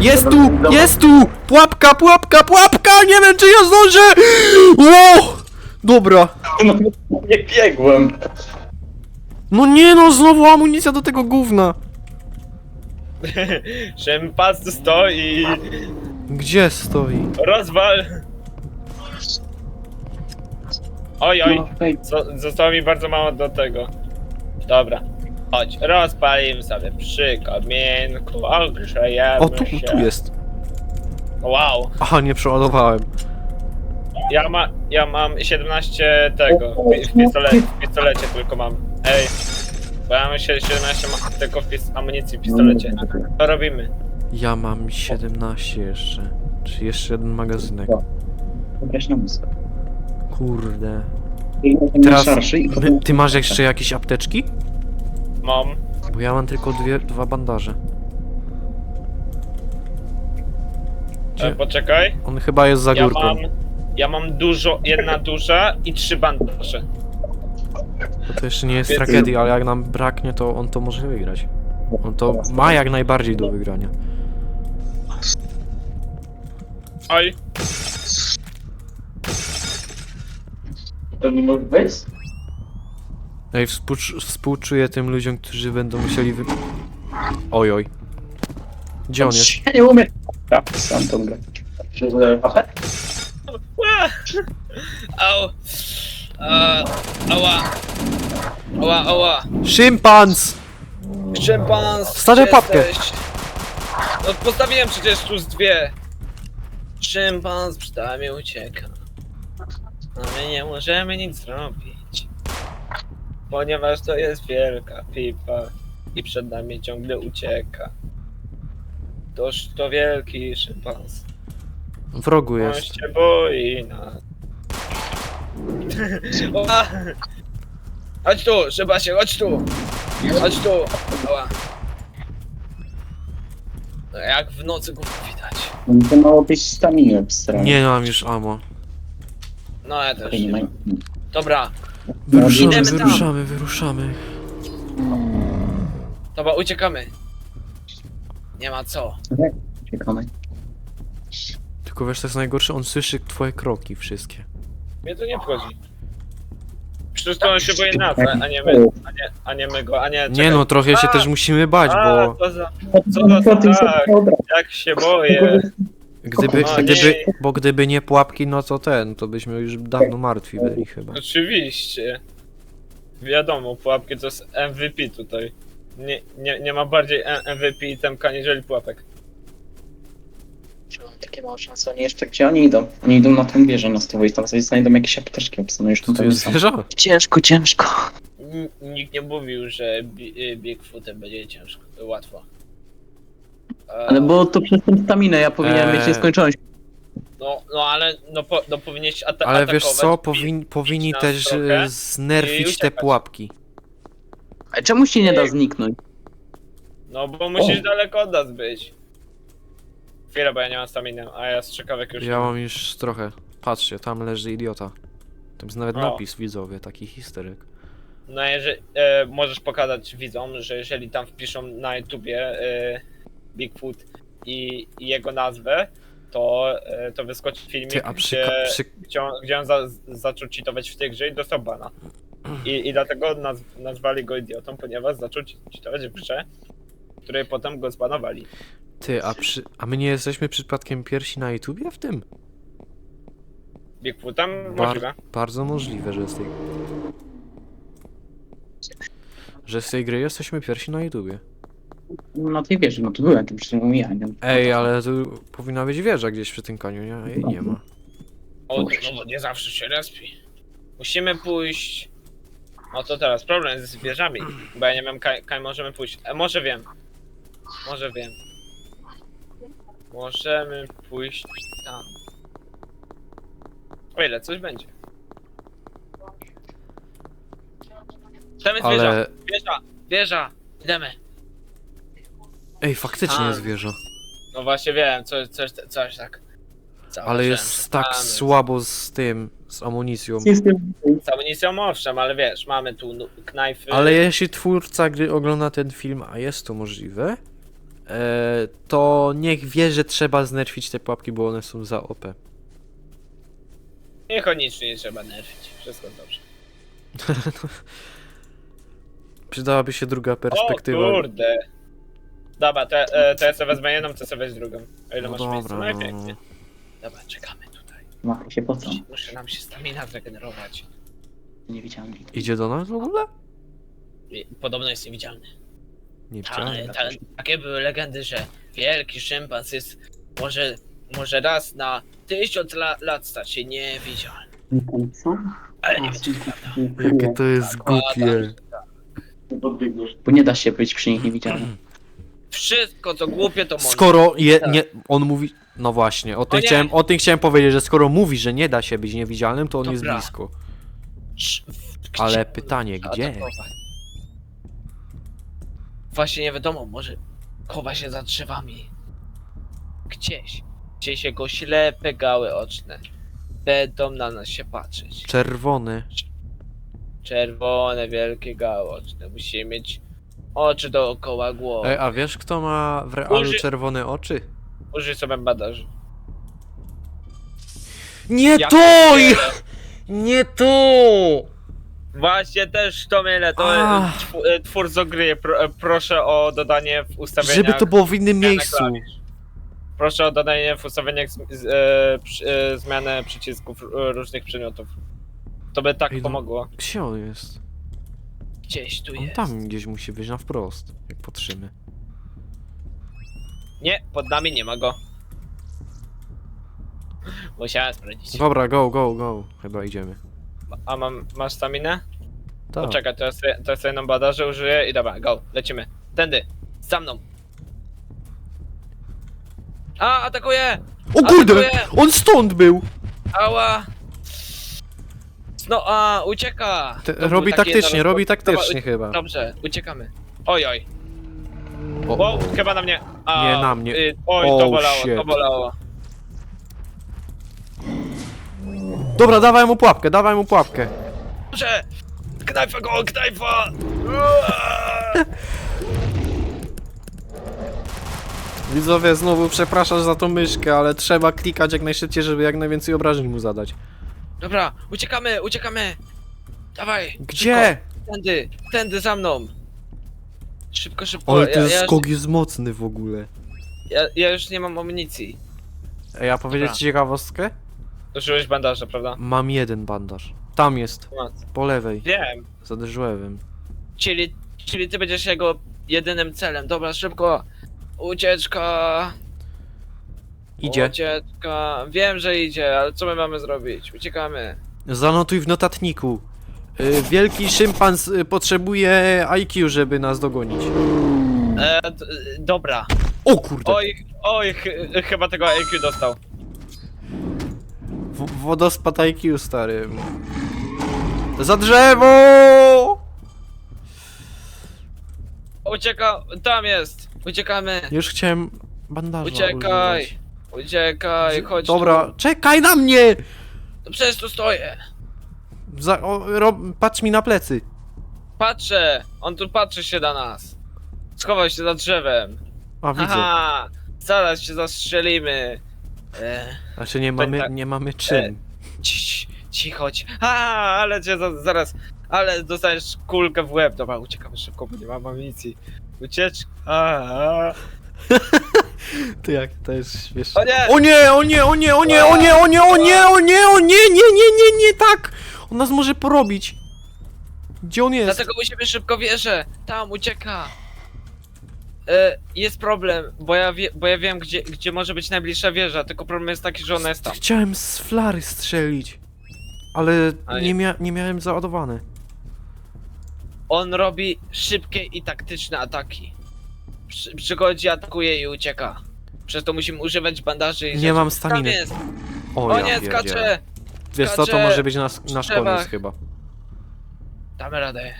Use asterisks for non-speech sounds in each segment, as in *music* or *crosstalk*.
Jest tu! Jest tu! Pułapka, pułapka, pułapka! Nie wiem, czy ja zdążę! Ło! Dobra. No, nie biegłem. No nie no, znowu amunicja do tego gówna. *laughs* Szympas tu stoi. Gdzie stoi? Rozwal. Oj, oj. No, hej, zo- Zostało mi bardzo mało do tego. Dobra. Chodź, rozpalimy sobie przy komienku, ogrzejemy O, tu, się. tu jest. Wow. Aha, nie przeładowałem. Ja, ma, ja mam 17 tego, w, pi- w, pistole, w pistolecie tylko mam. Ej. Bo ja mam się- 17 ma, tylko w pis, amunicji w pistolecie. Co robimy? Ja mam 17 jeszcze. Czy jeszcze jeden magazynek. Weź na muzykę. Kurde. Teraz... Teraz- Szarszy i Ty, ty masz jeszcze jakieś apteczki? Mam. Bo ja mam tylko dwie, dwa bandaże. E, Gdzie? poczekaj. On chyba jest za Ja górką. mam, ja mam dużo, jedna duża i trzy bandaże. Bo to jeszcze nie jest Więc- tragedia, ale jak nam braknie, to on to może wygrać. On to ma jak najbardziej do wygrania. Oj, To nie może wejść? Ej, współczu- współczuję tym ludziom, którzy będą musieli wy... Oj, oj. Gdzie on jest? Ja nie umiem. Ja, sam tą grę. *laughs* Au! A, ała! Ała, ała! Szympans! Wstawię gdzie papkę. jesteś? No postawiłem przecież tu z dwie! Szympans przed nami ucieka. A my nie możemy nic zrobić. Ponieważ to jest wielka pipa i przed nami ciągle ucieka. Toż to wielki szympans. W rogu On jest. się boi nas. Ła! Chodź tu, szyba się, chodź tu! Chodź tu! Ła. No jak w nocy go widać. No to mało być staminy obstrany. Nie mam już ammo. No ja też Nie ma. mam. Dobra, Wyruszamy, Idziemy tam. wyruszamy, wyruszamy. dobra, uciekamy. Nie ma co. Czekamy. Tylko wiesz, co jest najgorsze? On słyszy twoje kroki wszystkie. Mnie to nie wchodzi. Przecież to on się boi nas, a a nie my, a nie, a nie my go, a nie... Nie czekaj. no, trochę się A, też musimy bać, A, bo co za... Co za tak? Jak się boję. Gdyby, nie. gdyby, bo gdyby nie pułapki, no to ten, to byśmy już dawno martwi byli chyba. Oczywiście. Wiadomo, pułapki to jest MVP tutaj. Nie, nie, nie ma bardziej M- MVP itemka niżeli pułapek. Takie małe szanse. Oni jeszcze gdzie oni idą? Oni idą na tę wieżę na stół i tam sobie znajdą jakieś apteczki obsadzone już To tu tutaj jest są. wieża? Ciężko, ciężko. N- Nikt nie mówił, że bi- y, Bigfootem będzie ciężko, łatwo. E, Ale bo to przez tę staminę ja powinienem Eee. mieć nieskończoność. No, no ale no, po, no powinieneś ata- Ale atakować. wiesz co, powin, powinni nas też trochę e, i znerfić te uciekać. pułapki. A czemu się nie da zniknąć? No bo musisz O. daleko od nas być. Chwilę, bo ja nie mam staminy, a ja strzykawek już Ja mam. już trochę. Patrzcie, tam leży idiota. Tam jest nawet O. napis widzowie, taki historyk. No jeżeli e, możesz pokazać widzom, że jeżeli tam wpiszą na YouTubie e, Bigfoot i, i jego nazwę, to, e, to wyskoczy filmik, Ty, a przy, gdzie, przy, gdzie on, gdzie on za, zaczął cheatować w tej grze i dostał bana. I, i dlatego naz, nazwali go idiotą, ponieważ zaczął cheatować w grze, w której potem go zbanowali. ty, a przy, a my nie jesteśmy przypadkiem pierwsi na YouTubie w tym? Bigfootem możliwe. Bardzo możliwe, że z tej... Że z tej gry jesteśmy pierwsi na YouTubie. Na tej wieży, no to byłem tym przed omijaniem. Ej, ale tu powinna być wieża gdzieś przy tym kaniu, nie? A jej nie ma. O, no bo nie zawsze się respi. Musimy pójść. No to teraz problem z wieżami, bo ja nie wiem, kaj, kaj możemy pójść. E, może wiem. Może wiem. Możemy pójść tam. O ile coś będzie. Tam jest wieża, Ale... wieża, wieża, idziemy. Ej, faktycznie Tam. jest wieża. No właśnie wiem, coś, coś, coś tak. Ale Założyłem, jest tak słabo z tym, z amunicją. Z amunicją owszem, ale wiesz, mamy tu nu- knajfy. Ale jeśli twórca gry ogląda ten film, a jest to możliwe, e, to niech wie, że trzeba znerfić te pułapki, bo one są za OP. Niekoniecznie nie trzeba nerfić. Wszystko dobrze. *laughs* Przydałaby się druga O perspektywa. kurde. Dobra, to, e, to ja sobie wezmę jedną, to sobie weź drugą. O ile No masz miejsce. dobra, No i no. pięknie. Dobra, czekamy tutaj. Ma się po co? Muszę nam się stamina zregenerować. Niewidzialny. Idzie do nas w ogóle? I Podobno jest niewidzialny. Nie Ale widziałem. ta, takie były legendy, że wielki szympans jest może, może raz na tysiąc la, lat stać się niewidzialny. Co? Ale nie wiem, czy to prawda. Jakie to jest głupie. Bo nie da się być przy nich niewidzialnym. Wszystko co głupie to może. Skoro je, nie, on mówi... No właśnie, o tym, nie. chciałem, o tym chciałem powiedzieć, że skoro mówi, że nie da się być niewidzialnym, to on jest Dobra. blisko. W- Ale pytanie, gdzie? Właśnie nie wiadomo, może chowa się za drzewami. Gdzieś. Gdzieś jego ślepe gały oczne. Będą na nas się patrzeć. Czerwony. Czerwone, wielkie gały oczne. Musimy mieć oczy dookoła głowy. Ej, a wiesz kto ma w realu Uży- czerwone oczy? Użyj sobie badaży. Nie Jak to! Nie to! Właśnie też to mylę, to Ach. tw- e, twórco gry, pro, e, proszę o dodanie w ustawieniach... Żeby to było w innym zmianę miejscu. klawisz. Proszę o dodanie w ustawieniach z, z, e, przy, e, zmianę przycisków e, różnych przedmiotów. To by tak Ej, no. pomogło. Gdzie on jest? Gdzieś tu On jest. tam gdzieś musi być na wprost, jak patrzymy. Nie, pod nami nie ma go. Musiałem sprawdzić. Dobra, go, go, go. Chyba idziemy. A mam, masz staminę? Tak. Poczekaj, to ja sobie, to ja sobie jedną badażę użyję i dobra, go, lecimy. Tędy, za mną. A, atakuje! O kurde! Atakuje! On stąd był! Ała! No, a, ucieka! Te, To był robi taki taktycznie, jeden- robi taktycznie chyba. Dobrze, uciekamy. Oj, oj. O, Wow, chyba na mnie. A, Nie, na mnie. Y, oj, Oh, to bolało, to shit. bolało. Dobra, dawaj mu pułapkę, dawaj mu pułapkę. Dobrze! Knajfa go, knajfa! Uaa! *laughs* Widzowie, znowu przepraszasz za tą myszkę, ale trzeba klikać jak najszybciej, żeby jak najwięcej obrażeń mu zadać. Dobra, uciekamy, uciekamy! Dawaj! Gdzie? Szybko, tędy, tędy za mną! Szybko, szybko. Ale ten ja, skok jest mocny w ogóle. ja, ja już nie mam amunicji. Ej, a powiedzieć Dobra. ci ciekawostkę? Użyłeś bandaża, prawda? Mam jeden bandaż. Tam jest, po lewej, Wiem. za drzewem. Czyli, czyli ty będziesz jego jedynym celem. Dobra, szybko. Ucieczka. Idzie. Ucieczka. Wiem, że idzie, ale co my mamy zrobić? Uciekamy. Zanotuj w notatniku. Y, Wielki szympans y, potrzebuje IQ, żeby nas dogonić. E, d- dobra. O kurde! Oj, oj, ch chyba tego IQ dostał. W wodospad IQ, stary. Za drzewo! Ucieka, tam jest. Uciekamy. Już chciałem bandaża Uciekaj. używać. Uciekaj, chodź Dobra, czekaj na mnie! tu. Przecież tu stoję. Za, o, rob, patrz mi na plecy. Patrzę. On tu patrzy się na nas. Schował się za drzewem. A, widzę. Haha. Zaraz się zastrzelimy. E, Znaczy nie mamy, tak. nie mamy czym. Cicho, cicho, ci- A, ale cię za, zaraz, ale dostaniesz kulkę w łeb. Dobra, uciekamy szybko, bo nie mam amunicji. A, a. *laughs* Ty jak to jest śmieszne. O nie! O nie, o nie, o nie, o nie, o nie, o nie, o nie, o nie, o nie, nie, nie, nie, nie, tak! On nas może porobić. Gdzie on jest? Dlatego musimy szybko wieżę. Tam, ucieka. E, jest problem, bo ja, wie, bo ja wiem, gdzie, gdzie może być najbliższa wieża, tylko problem jest taki, że ona jest tam. Chciałem z flary strzelić. Ale nie. mia nie miałem załadowane. On robi szybkie i taktyczne ataki. Przy, przychodzi, atakuje i ucieka. Przez to musimy używać bandaży i Nie rzeczy. mam Tam staminy. jest! O, O ja nie, pierdzielę. skacze! Wiesz co, to skacze może być nasz, nasz drzewach. koniec chyba. Damy radę.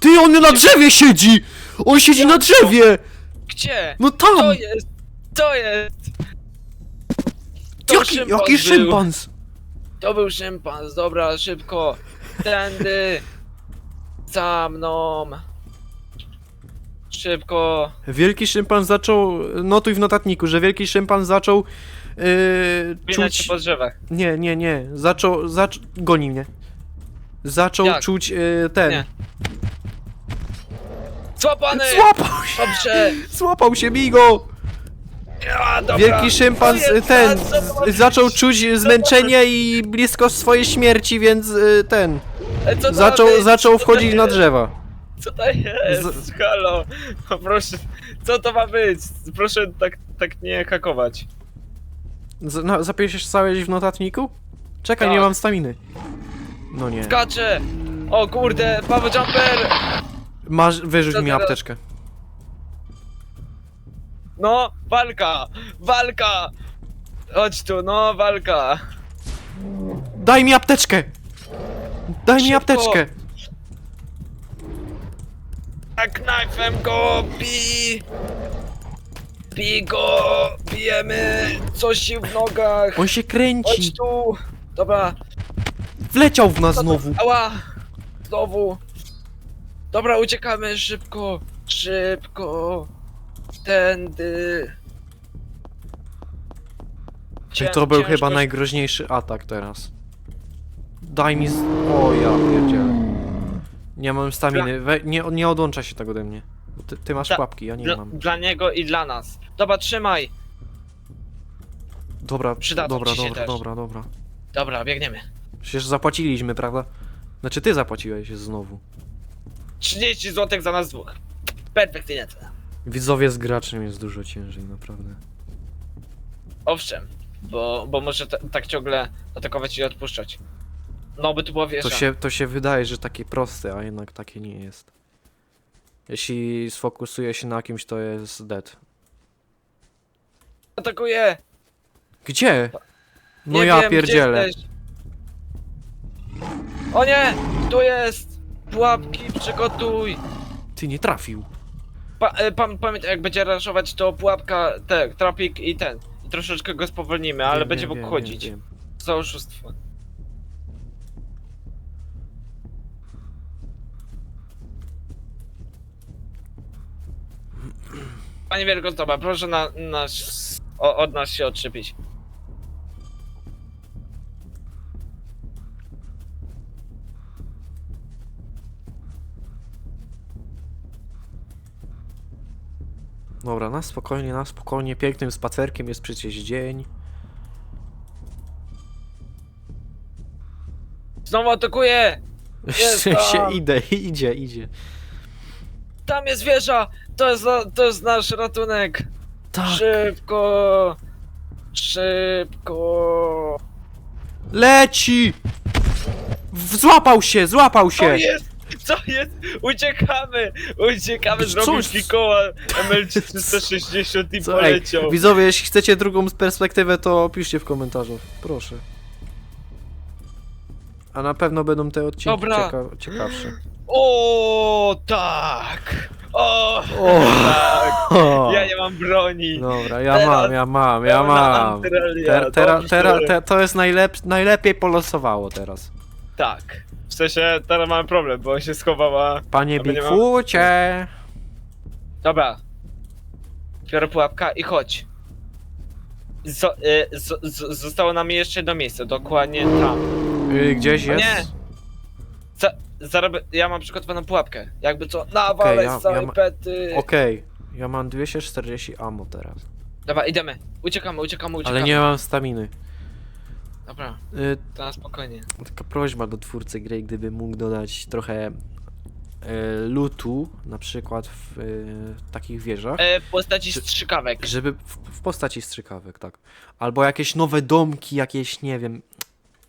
Ty, on na drzewie siedzi! On siedzi na drzewie! Gdzie? No To tam! jest! To jest! To Jaki, jaki był. szympans? To był szympans, dobra, szybko. Tędy. Za mną. Szybko. Wielki szympan zaczął, notuj w notatniku, że wielki szympan zaczął yy, Winać się czuć... po drzewach. Nie, nie, nie, zaczął, zac... goni mnie. Zaczął Jak? czuć yy, ten... Nie. Złapany! Złapał się! Dobrze! Złapał się, bij go! Ja, dobra. Wielki szympan jest ten co zaczął czuć zmęczenie i blisko swojej śmierci, więc y, ten co to zaczął, być? zaczął Co to wchodzić na jest? drzewa. Co to jest? Halo, no proszę, co to ma być? Proszę tak, tak nie hakować. Z, no, zapisałeś w notatniku? Czekaj, Tak. nie mam staminy. No nie. Skacze! O kurde, Paweł Jumper! Masz, wyrzuć Co mi teraz? apteczkę. No, walka! Walka! Chodź tu, no, walka! Daj mi apteczkę! Daj mi Szybko. apteczkę! Tak, knifem go, bij! Bij go! Bijemy! Coś się w nogach! On się kręci! Chodź tu! Dobra, Wleciał w nas Co to- znowu! Ała! Znowu! Dobra, uciekamy szybko! Szybko! Tędy! To był chyba najgroźniejszy atak teraz. Daj mi z... O ja pierdzielę. Nie mam staminy. We, nie, nie odłącza się tak ode mnie. Ty, ty masz Dla- pułapki, ja nie Dla, mam. dla niego i dla nas. Dobra, trzymaj! Dobra, przydadzą dobra, ci się dobra, też. dobra, dobra. Dobra, biegniemy. Przecież zapłaciliśmy, prawda? Znaczy ty zapłaciłeś znowu. 30 zł za nas dwóch. Perfekcyjnie cena. Widzowie z graczem jest dużo ciężej, naprawdę. Owszem, bo, bo może ta, tak ciągle atakować i odpuszczać. No by tu była wieża. To się, to się wydaje, że takie proste, a jednak takie nie jest. Jeśli sfokusuje się na kimś, to jest dead. Atakuje! Gdzie? No Nie ja wiem, pierdzielę. Gdzie jesteś? o nie! Tu jest! Pułapki przygotuj! Ty nie trafił. Pa, e, pam, pamiętaj, jak będzie raszować, to pułapka, te, trapik i ten. Troszeczkę go spowolnimy, ale Wiem, będzie wiem, mógł wiem, chodzić. wiem, wiem. Za oszustwo. Panie Wielkostopa, proszę na, nas, o, od nas się odczepić. Dobra, na spokojnie, na spokojnie. Pięknym spacerkiem jest przecież dzień. Znowu atakuje! *laughs* Jest się tam. idę, idzie, idzie. Tam jest wieża! To jest, na- to jest nasz ratunek! Tak. Szybko! Szybko! Leci! W- Złapał się, złapał Co się! jest? Co jest? Uciekamy! Uciekamy, zrobił jest? kilkoła MLC 360 i Co, ej, poleciał. widzowie, jeśli chcecie drugą perspektywę, to piszcie w komentarzu. Proszę. A na pewno będą te odcinki Dobra. cieka ciekawsze. O tak! O, O. tak! Ja nie mam broni! Dobra, ja Teraz mam, ja mam, ja mam. Ter, tera, tera, te, to jest najlep, najlepiej polosowało teraz. Tak. W sensie, teraz mamy problem, bo on się schowała. Panie Aby nie ma- Bigfoocie! Dobra. Biorę pułapka i chodź. Zo, y, zostało nam jeszcze jedno miejsce, dokładnie tam. Y, gdzieś O jest? nie! Za, zarobię, ja mam przygotowaną pułapkę. Jakby co, nawalę Okej, ja- z całej ja ma- pety. Okej, ja mam 240 ammo teraz. Dobra, idziemy. Uciekamy, uciekamy, uciekamy. Ale nie mam staminy. Dobra, Y, to na spokojnie. taka prośba do twórcy gry, gdyby mógł dodać trochę y, lootu, na przykład w y, takich wieżach, E, w postaci Czy- strzykawek. żeby w, w postaci strzykawek, tak. Albo jakieś nowe domki, jakieś, nie wiem,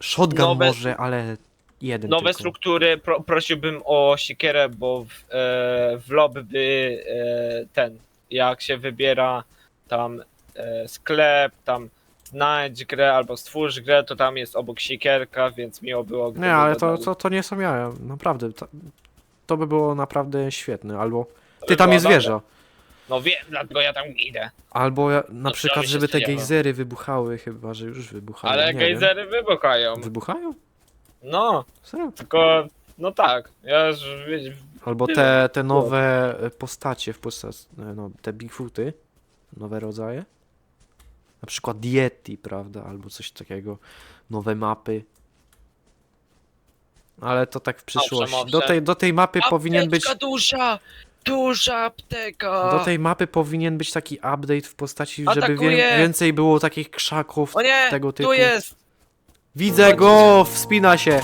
shotgun Nowe- może, ale jeden Nowe tylko. struktury, pro, prosiłbym o siekierę, bo w, e, w lobby e, ten, jak się wybiera tam e, sklep, tam znajdź grę albo stwórz grę, to tam jest obok siekierka, więc miło było gdyby Nie, ale to, dodali. to, to nie są ja, naprawdę. To, to by było naprawdę świetne. Albo To ty by tam było jest dobre. wieża. No wiem, dlatego ja tam idę. Albo ja, na To przykład, się żeby te gejzery wybuchały, chyba że już wybuchały. Ale nie gejzery wybuchają. Wybuchają? No, Serio? tylko, no tak, ja już wie- Albo te, te nowe e, postacie w postaci, no, te Bigfooty, nowe rodzaje. Na przykład Yeti, prawda, albo coś takiego, nowe mapy. Ale to tak w przyszłości. Do tej, do tej mapy powinien być... Duża! Duża apteka! Do tej mapy powinien być taki update w postaci, żeby Atakuje! wię, więcej było takich krzaków O nie! tego typu. Tu jest! Widzę go! Wspina się!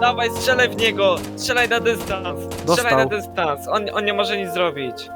Dawaj, strzelaj w niego! Strzelaj na dystans! Strzelaj Dostał. na dystans! On, on nie może nic zrobić.